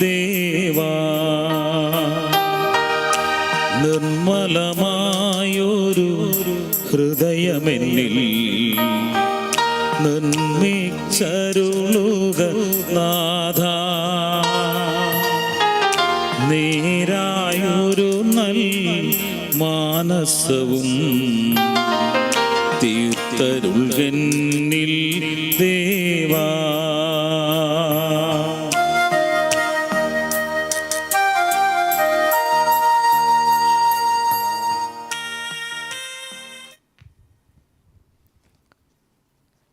ദേവാ. നിർമ്മലമായൊരു ഹൃദയമെന്നിൽ നിർമ്മിച്ചരുളുക നാഥ. നേരായൊരു നൽ മാനസവും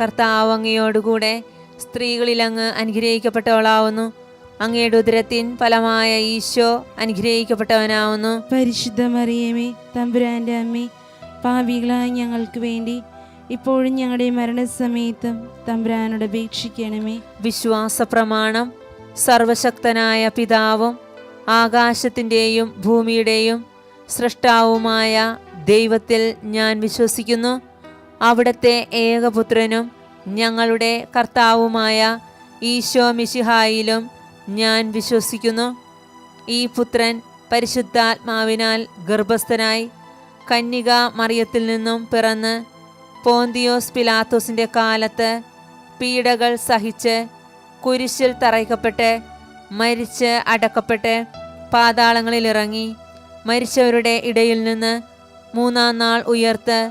കർത്താവ് അങ്ങയോടുകൂടെ സ്ത്രീകളിൽ അങ്ങ് അനുഗ്രഹിക്കപ്പെട്ടവളാവുന്നു. അങ്ങയുടെ ഉദരത്തിൻ ഫലമായ ഈശോ അനുഗ്രഹിക്കപ്പെട്ടവനാവുന്നു. പരിശുദ്ധ മറിയമേ തമ്പുരാന്റെ അമ്മേ പാപികളായ ഞങ്ങൾക്ക് വേണ്ടി ഇപ്പോഴും ഞങ്ങളുടെ മരണസമയത്തും തമ്പുരാനോട് അപേക്ഷിക്കണമേ. വിശ്വാസ പ്രമാണം സർവശക്തനായ പിതാവും ആകാശത്തിന്റെയും ഭൂമിയുടെയും സൃഷ്ടാവുമായ ദൈവത്തിൽ ഞാൻ വിശ്വസിക്കുന്നു. അവിടുത്തെ ഏകപുത്രനും ഞങ്ങളുടെ കർത്താവുമായ ഈശോ മിശിഹായിലും ഞാൻ വിശ്വസിക്കുന്നു. ഈ പുത്രൻ പരിശുദ്ധാത്മാവിനാൽ ഗർഭസ്ഥനായി കന്യക മറിയത്തിൽ നിന്നും പിറന്ന് പോന്തിയോസ് പിലാത്തോസിന്റെ കാലത്ത് പീഡകൾ സഹിച്ച് കുരിശിൽ തറയ്ക്കപ്പെട്ട് മരിച്ച് അടക്കപ്പെട്ട് പാതാളങ്ങളിലിറങ്ങി മരിച്ചവരുടെ ഇടയിൽ നിന്ന് മൂന്നാം നാൾ ഉയർത്ത്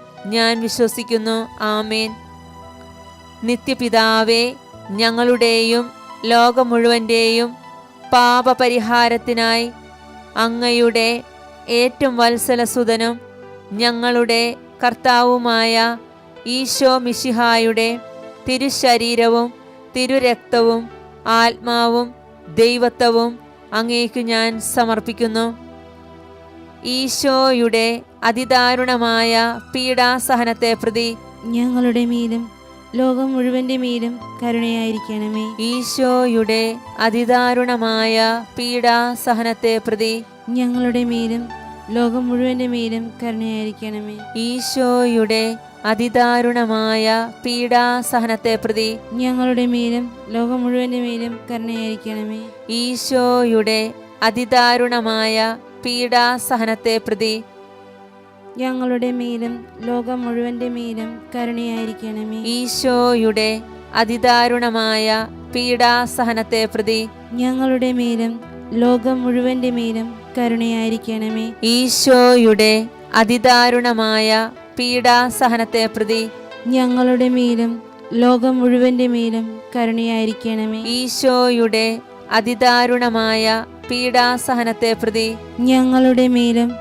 ഞാൻ വിശ്വസിക്കുന്നു. ആമേൻ. നിത്യപിതാവേ ഞങ്ങളുടെയും ലോകം മുഴുവന്റെയും പാപപരിഹാരത്തിനായി അങ്ങയുടെ ഏറ്റവും വത്സലസുതനും ഞങ്ങളുടെ കർത്താവുമായ ഈശോ മിഷിഹായുടെ തിരുശരീരവും തിരുരക്തവും ആത്മാവും ദൈവത്വവും അങ്ങേക്കു ഞാൻ സമർപ്പിക്കുന്നു. ഈശോയുടെ അതിദാരുണമായ പീഡാസഹനത്തെ പ്രതി ഞങ്ങളുടെ മീലും ലോകം മുഴുവന്റെ മീലും കരുണയായിരിക്കണമേ. ഈശോയുടെ അതിദാരുണമായ പീഡാസഹനത്തെ പ്രതി ഞങ്ങളുടെ മീലും ലോകം മുഴുവന്റെ മീലും കരുണയായിരിക്കണമേ. ഈശോയുടെ അതിദാരുണമായ പീഡാസഹനത്തെ പ്രതി ഞങ്ങളുടെ മേലും ലോകം മുഴുവന്റെ മേലും കരുണയായിരിക്കണമേ. ഈശോയുടെ അതിദാരുണമായ പീഡാസഹനത്തെ പ്രതി ഞങ്ങളുടെ മേലും ലോകം മുഴുവന്റെ മേലും കരുണയായിരിക്കണമേ. ഈശോയുടെ അതിദാരുണമായ പീഡാസഹനത്തെ പ്രതി ഞങ്ങളുടെ മേലും ലോകം മുഴുവന്റെ മേലും കരുണയായിരിക്കണമേ. ഈശോയുടെ അതിദാരുണമായ പീഡാസഹനത്തെ പ്രതി ഞങ്ങളുടെ മേലും ലോകം മുഴുവന്റെ മേലും കരുണയായിരിക്കണമേ. ഈശോയുടെ അതിദാരുണമായ പീഡാസഹനത്തെ പ്രതി. ഞങ്ങളുടെ മേലും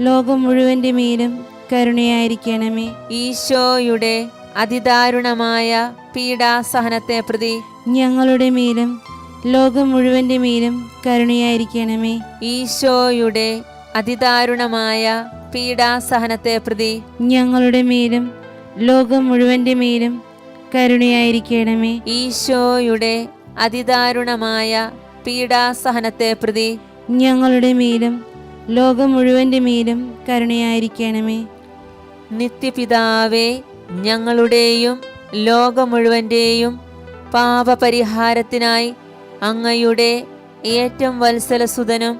ലോകം മുഴുവന്റെ മേലും കരുണയായിരിക്കണമേ. ഈശോയുടെ അതിദാരുണമായ പീഡാസഹനത്തെ പ്രതി. ഞങ്ങളുടെ മേലും ലോകം മുഴുവന്റെ മേലും കരുണയായിരിക്കണമേ. ഈശോയുടെ അതിദാരുണമായ പീഡാസഹനത്തെ പ്രതി. ഞങ്ങളുടെ മേലും ലോകം മുഴുവന്റെ മേലും കരുണയായിരിക്കണമേ. ഈശോയുടെ അതിദാരുണമായ പീഡാസഹനത്തെ പ്രതി. ഞങ്ങളുടെ മേലും ലോകം മുഴുവന്റെ മേലും കരുണയായിരിക്കണമേ. നിത്യപിതാവേ ഞങ്ങളുടെയും ലോകം മുഴുവന്റെയും പാപപരിഹാരത്തിനായി അങ്ങയുടെ ഏറ്റവും വത്സലസുതനും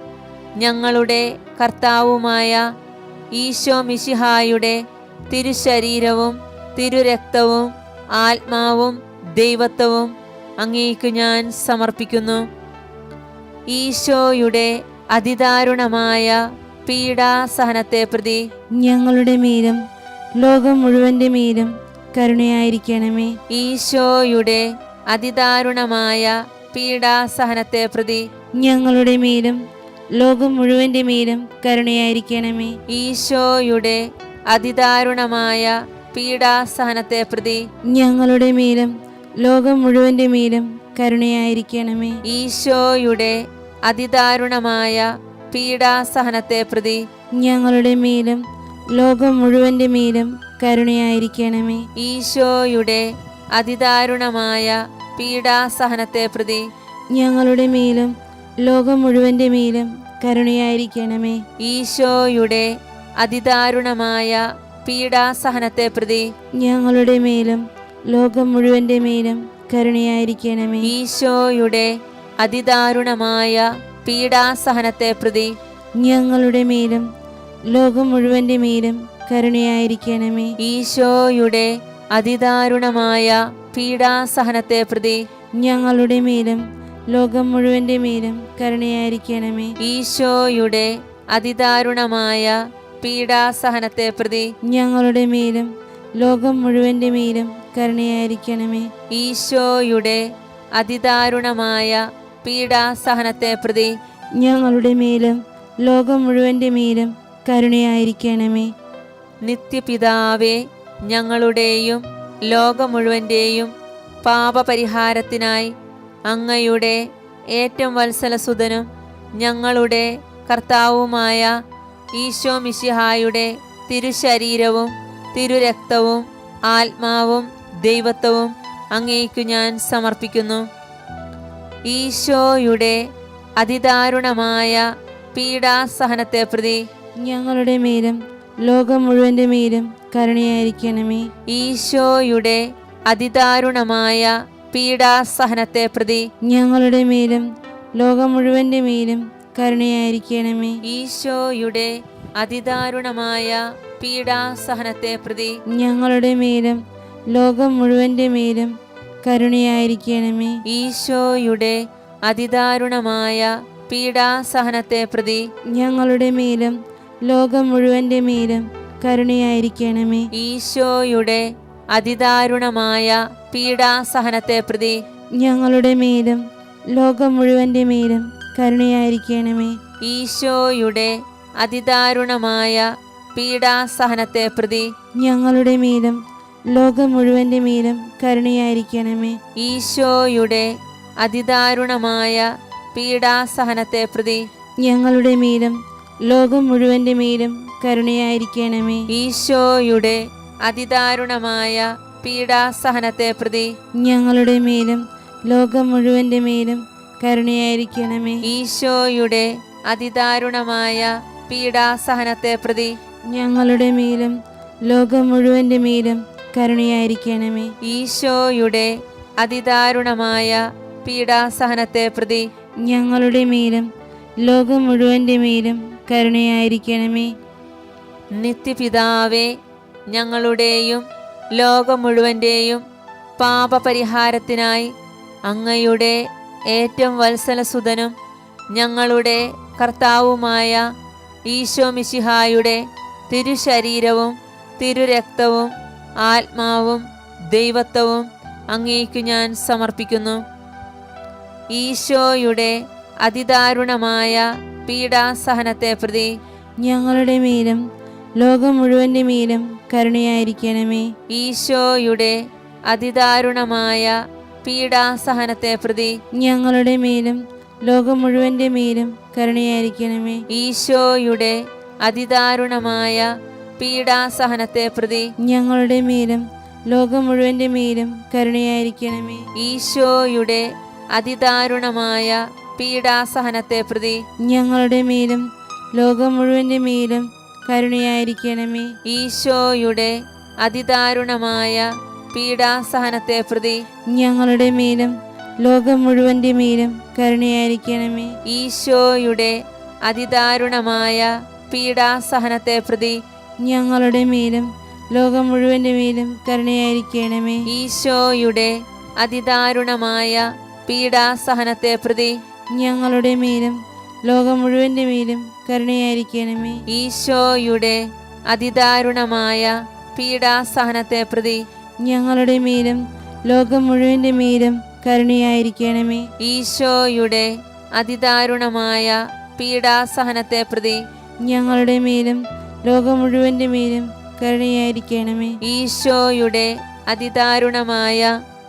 ഞങ്ങളുടെ കർത്താവുമായ ഈശോ മിശിഹായുടെ തിരുശരീരവും തിരുരക്തവും ആത്മാവും ദൈവത്വവും അങ്ങേക്ക് ഞാൻ സമർപ്പിക്കുന്നു. ഈശോയുടെ അതിദാരുണമായ പീഡാസഹനത്തെ പ്രതി ഞങ്ങളുടെ മേലും ലോകം മുഴുവന്റെ മേലും കരുണയായിരിക്കണമേ. ഈശോയുടെ അതിദാരുണമായ പീഡാസഹനത്തെ പ്രതി ഞങ്ങളുടെ മേലും ലോകം മുഴുവന്റെ മേലും കരുണയായിരിക്കണമേ. ഈശോയുടെ അതിദാരുണമായ പീഡാസഹനത്തെ പ്രതി ഞങ്ങളുടെ മേലും ലോകം മുഴുവന്റെ മേലും കരുണയായിരിക്കണമേ. ഈശോയുടെ അതിദാരുണമായ പീഡാസഹനത്തെ പ്രതി ഞങ്ങളുടെ മേലും ലോകം മുഴുവന്റെ മേലും കരുണയായിരിക്കണമേ. ഈശോയുടെ അതിദാരുണമായ പീഡാസഹനത്തെ പ്രതി ഞങ്ങളുടെ മേലും ലോകം മുഴുവന്റെ മേലും കരുണയായിരിക്കണമേ. ഈശോയുടെ അതിദാരുണമായ പീഡാസഹനത്തെ പ്രതി ഞങ്ങളുടെ മേലും ലോകം മുഴുവന്റെ മേലും കരുണയായിരിക്കണമേ. ഈശോയുടെ അതിദാരുണമായ പീഡാസഹനത്തെ പ്രതി ഞങ്ങളുടെ മേലും ലോകം മുഴുവന്റെ മേലും കരുണയായിരിക്കണമേ. ഈശോയുടെ അതിദാരുണമായ പീഡാസഹനത്തെ പ്രതി ഞങ്ങളുടെ മേലും ലോകം മുഴുവന്റെ മേലും കരുണയായിരിക്കണമേ. ഈശോയുടെ അതിദാരുണമായ പീഡാസഹനത്തെ പ്രതി ഞങ്ങളുടെ മേലും ലോകം മുഴുവന്റെ മേലും കരുണയായിരിക്കണമേ ഈശോയുടെ അതിദാരുണമായ പീഡാസഹനത്തെ പ്രതി ഞങ്ങളുടെ മേലും ലോകം മുഴുവന്റെ മേലും കരുണയായിരിക്കണമേ. നിത്യപിതാവേ ഞങ്ങളുടെയും ലോകം മുഴുവന്റെയും പാപപരിഹാരത്തിനായി അങ്ങയുടെ ഏറ്റവും വത്സലസുതനും ഞങ്ങളുടെ കർത്താവുമായ ഈശോ മിശിഹായുടെ തിരുശരീരവും തിരുരക്തവും ആത്മാവും ദൈവത്വവും അങ്ങേക്കു ഞാൻ സമർപ്പിക്കുന്നു. ഈശോയുടെ അതിദാരുണമായ പീഡാസഹനത്തെ പ്രതി ഞങ്ങളുടെ മേലും ലോകം മുഴുവന്റെ മേലും കരുണയായിരിക്കണമേ. ഈശോയുടെ അതിദാരുണമായ പീഡാസഹനത്തെ പ്രതി ഞങ്ങളുടെ മേലും ലോകം മുഴുവന്റെ മേലും കരുണയായിരിക്കണമേ. ഈശോയുടെ അതിദാരുണമായ പീഡാസഹനത്തെ പ്രതി ഞങ്ങളുടെ മേലും ലോകം മുഴുവന്റെ മേലും കരുണയായിരിക്കണമേ. ഈശോയുടെ അതിദാരുണമായ പീഡാസഹനത്തെ പ്രതി ഞങ്ങളുടെ മേലും ലോകം മുഴുവന്റെ മേലും കരുണയായിരിക്കണമേ. ഈശോയുടെ അതിദാരുണമായ പീഡാസഹനത്തെ പ്രതി ഞങ്ങളുടെ മേലും ലോകം മുഴുവന്റെ മേലും കരുണയായിരിക്കണമേ. ഈശോയുടെ അതിദാരുണമായ പീഡാസഹനത്തെ പ്രതി ഞങ്ങളുടെ മേലും ലോകം മുഴുവന്റെ മേലും കരുണയായിരിക്കണമേ. ഈശോയുടെ അതിദാരുണമായ പീഡാസഹനത്തെ പ്രതി ഞങ്ങളുടെ മേലും ലോകം മുഴുവന്റെ മേലും കരുണയായിരിക്കണമേ. ഈശോയുടെ അതിദാരുണമായ പീഡാസഹനത്തെ പ്രതി ഞങ്ങളുടെ മേലും ലോകം മുഴുവന്റെ മേലും കരുണയായിരിക്കണമേ. ഈശോയുടെ അതിദാരുണമായ പീഡാസഹനത്തെ പ്രതി ഞങ്ങളുടെ മേലും ലോകം മുഴുവന്റെ മേലും കരുണയായിരിക്കണമേ. ഈശോയുടെ അതിദാരുണമായ പീഡാസഹനത്തെ പ്രതി ഞങ്ങളുടെ മേലും ലോകം മുഴുവന്റെ മേലും കരുണയായിരിക്കണമേ. നിത്യപിതാവേ ഞങ്ങളുടെയും ലോകം മുഴുവന്റെയും പാപപരിഹാരത്തിനായി അങ്ങയുടെ ഏറ്റവും വത്സലസുതനും ഞങ്ങളുടെ കർത്താവുമായ ഈശോ മിശിഹായുടെ തിരുശരീരവും തിരുരക്തവും ആത്മാവും ദൈവത്വവും അങ്ങേക്കു ഞാൻ സമർപ്പിക്കുന്നു. ഈശോയുടെ അതിദാരുണമായ പീഡാസഹനത്തെ പ്രതി ഞങ്ങളുടെ മേലും ലോകം മുഴുവന്റെ മേലും കരുണയായിരിക്കണമേ. ഈശോയുടെ അതിദാരുണമായ പീഡാസഹനത്തെ പ്രതി ഞങ്ങളുടെ മേലും ലോകം മുഴുവന്റെ മേലും കരുണയായിരിക്കണമേ. ഈശോയുടെ അതിദാരുണമായ പീഡാസഹനത്തെ പ്രതി ഞങ്ങളുടെ മേലും ലോകം മുഴുവന്റെ മേലും കരുണയായിരിക്കണമേ. ഈശോയുടെ അതിദാരുണമായ പീഡാസഹനത്തെ പ്രതി ഞങ്ങളുടെ മേലും ലോകം മുഴുവന്റെ മേലും കരുണയായിരിക്കണമേ. ഈശോയുടെ അതിദാരുണമായ പീഡാസഹനത്തെ പ്രതി ഞങ്ങളുടെ മേലും ലോകം മുഴുവന്റെ മേലും കരുണയായിരിക്കണമേ. ഈശോയുടെ അതിദാരുണമായ പീഡാസഹനത്തെ പ്രതി ഞങ്ങളുടെ മേലും ലോകം മുഴുവന്റെ മേലും കരുണയായിരിക്കണമേ. ഈശോയുടെ അതിദാരുണമായ പീഡാസഹനത്തെ പ്രതി ഞങ്ങളുടെ മേലും ലോകം മുഴുവന്റെ മേലും കരുണയായിരിക്കണമേ. ഈശോയുടെ അതിദാരുണമായ പീഡാസഹനത്തെ പ്രതി ഞങ്ങളുടെ മേലും ലോകം മുഴുവന്റെ മേലും കരുണയായിരിക്കണമേ. ഈശോയുടെ അതിദാരുണമായ പീഡാസഹനത്തെ പ്രതി ഞങ്ങളുടെ മേലും ലോകം മുഴുവന്റെ മേലും കരുണയായിരിക്കണമേ. ഈശോയുടെ അതിദാരുണമായ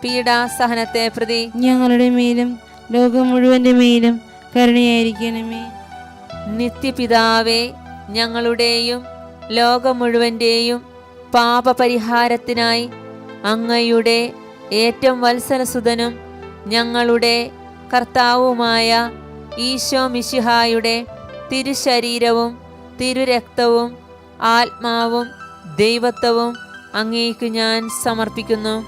പീഡാസഹനത്തെ പ്രതി ഞങ്ങളുടെ മേലും ലോകം മുഴുവന്റെ മേലും കരുണയായിരിക്കണമേ. നിത്യപിതാവേ ഞങ്ങളുടെയും ലോകം മുഴുവന്റെയും പാപപരിഹാരത്തിനായി അങ്ങയുടെ ഏറ്റവും വത്സലസുതനും ഞങ്ങളുടെ കർത്താവുമായ ഈശോ മിശിഹായുടെ തിരുശരീരവും തിരുരക്തവും ആത്മാവും ദൈവത്വവും അങ്ങേക്ക് ഞാൻ സമർപ്പിക്കുന്നു.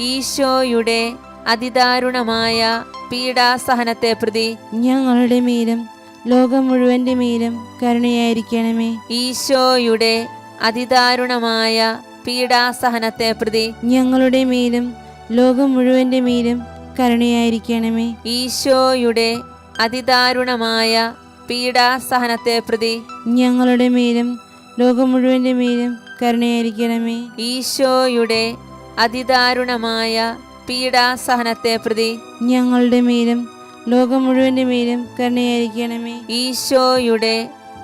ഈശോയുടെ അതിദാരുണമായ പീഡാസഹനത്തെ പ്രതി ഞങ്ങളുടെ മേലും ലോകം മുഴുവന്റെ മേലും കരുണയായിരിക്കണമേ. ഈശോയുടെ അതിദാരുണമായ പീഡാസഹനത്തെ പ്രതി ഞങ്ങളുടെ മേലും ലോകം മുഴുവന്റെ മേലും കരുണയായിരിക്കണമേ. ഈശോയുടെ അതിദാരുണമായ പീഡാസഹനത്തെ പ്രതി ഞങ്ങളുടെ മേലും ലോകം മുഴുവന്റെ മേലും കരുണയായിരിക്കണമേ. ഈശോയുടെ അതിദാരുണമായ പീഡാസഹനത്തെ പ്രതി ഞങ്ങളുടെ മേലും ലോകം മുഴുവന്റെ മേലും കരുണയായിരിക്കണമേ. ഈശോയുടെ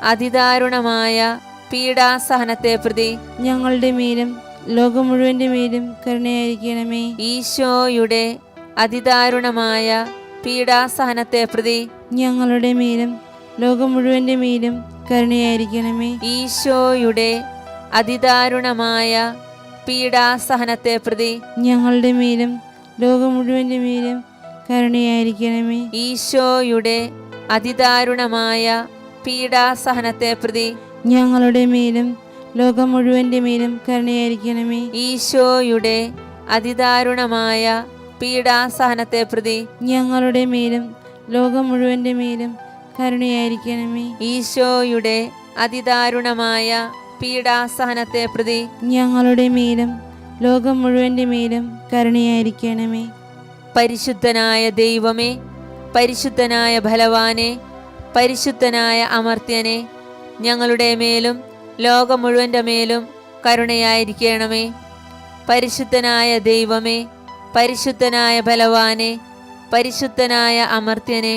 അതിദാരുണമായ പീഡാസഹനത്തെ പ്രതി ഞങ്ങളുടെ മേലും ലോകം മുഴുവന്റെ മേലും കരുണയായിരിക്കണമേ. ഈശോയുടെ അതിദാരുണമായ പീഡാസഹനത്തെ പ്രതി ഞങ്ങളുടെ മേലും ലോകം മുഴുവന്റെ മേലും കരുണയായിരിക്കണമേ. ഈശോയുടെ അതിദാരുണമായ പീഡാസഹനത്തെ പ്രതി ഞങ്ങളുടെ മേലും ലോകം മുഴുവന്റെ മേലും കരുണയായിരിക്കണമേ. ഈശോയുടെ അതിദാരുണമായ പീഡാസഹനത്തെ പ്രതി ഞങ്ങളുടെ മേലും ലോകം മുഴുവന്റെ മേലും കരുണയായിരിക്കണമേ. ഈശോയുടെ അതിദാരുണമായ പീഡാസഹനത്തെ പ്രതി ഞങ്ങളുടെ മേലും ലോകം മുഴുവന്റെ മേലും കരുണയായിരിക്കണമേ ഈശോയുടെ അതിദാരുണമായ പീഡാസഹനത്തെ പ്രതി ഞങ്ങളുടെ മേലും ലോകം മുഴുവന്റെ മേലും കരുണയായിരിക്കണമേ. പരിശുദ്ധനായ ദൈവമേ പരിശുദ്ധനായ ഫലവാനെ പരിശുദ്ധനായ അമർത്യനെ ഞങ്ങളുടെ മേലും ലോകം മുഴുവന്റെ മേലും കരുണയായിരിക്കണമേ. പരിശുദ്ധനായ ദൈവമേ പരിശുദ്ധനായ ഫലവാനെ പരിശുദ്ധനായ അമർത്യനെ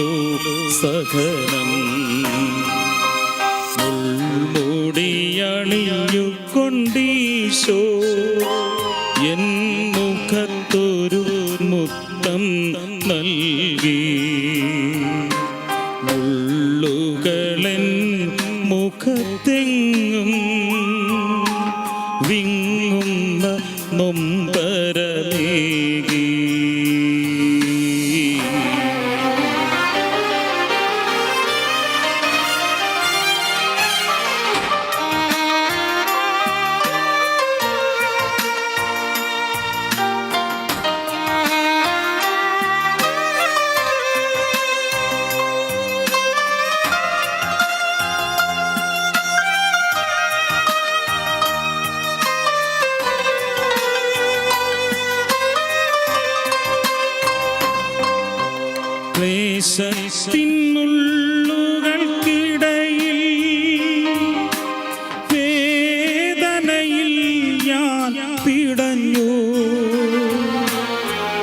ചെയ്തു സഖനം മുൾമൂടിയണിയ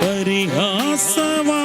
പരിഹാസവാക്കിൻ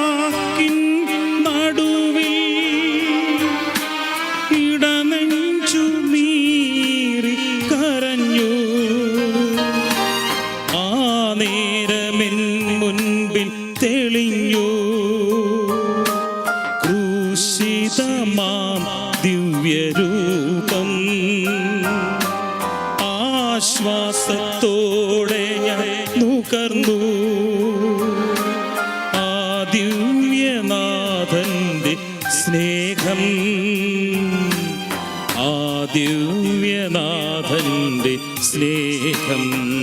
ആ ദിവ്യനാഥന്റെ സ്നേഹം.